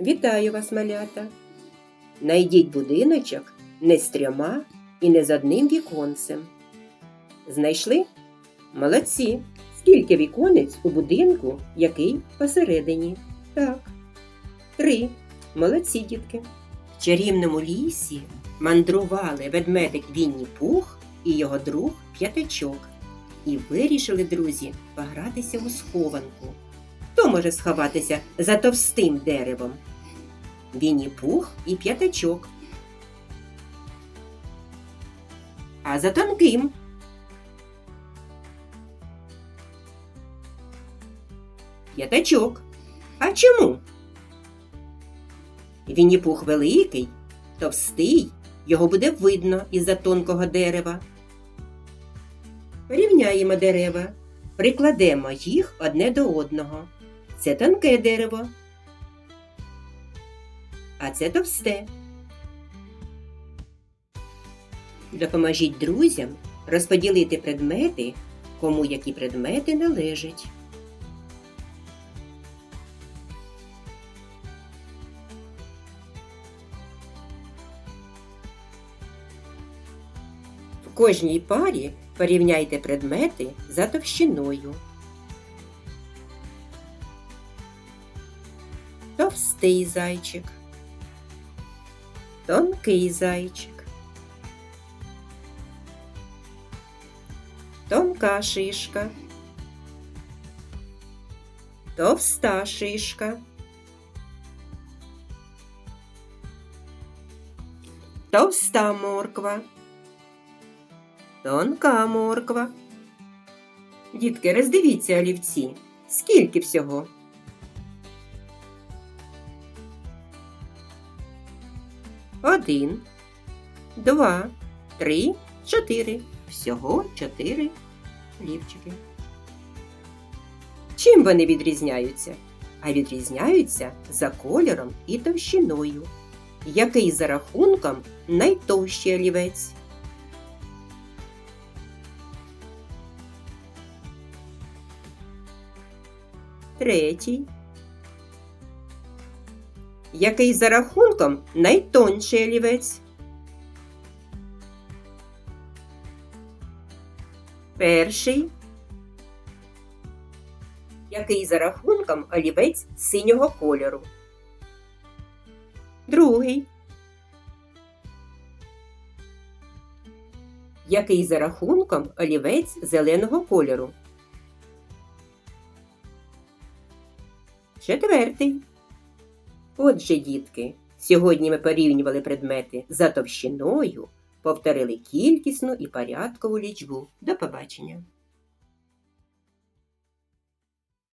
Вітаю вас, малята! Найдіть будиночок не з трьома і не з одним віконцем. Знайшли? Молодці! Скільки віконець у будинку, який посередині? Так. Три. Молодці, дітки. В чарівному лісі мандрували ведмедик Вінні Пух і його друг П'ятачок. І вирішили друзі погратися у схованку. Хто може сховатися за товстим деревом? Вінні Пух і П'ятачок. А за тонким? П'ятачок. А чому? Вінні-Пух великий, товстий, його буде видно із-за тонкого дерева. Порівняємо дерева, прикладемо їх одне до одного. Це тонке дерево, а це товсте. Допоможіть друзям розподілити предмети, кому які предмети належать. В кожній парі порівняйте предмети за товщиною. Товстий зайчик. Тонкий зайчик. Тонка шишка. Товста шишка. Товста морква. Тонка морква. Дітки, роздивіться олівці. Скільки всього? Один, два, три, чотири. Всього чотири олівчики. Чим вони відрізняються? А відрізняються за кольором і товщиною. Який за рахунком найтовщий олівець? Третій. Який за рахунком найтонший олівець? Перший. Який за рахунком олівець синього кольору? Другий. Який за рахунком олівець зеленого кольору? Четвертий. Отже, дітки, сьогодні ми порівнювали предмети за товщиною, повторили кількісну і порядкову лічбу. До побачення!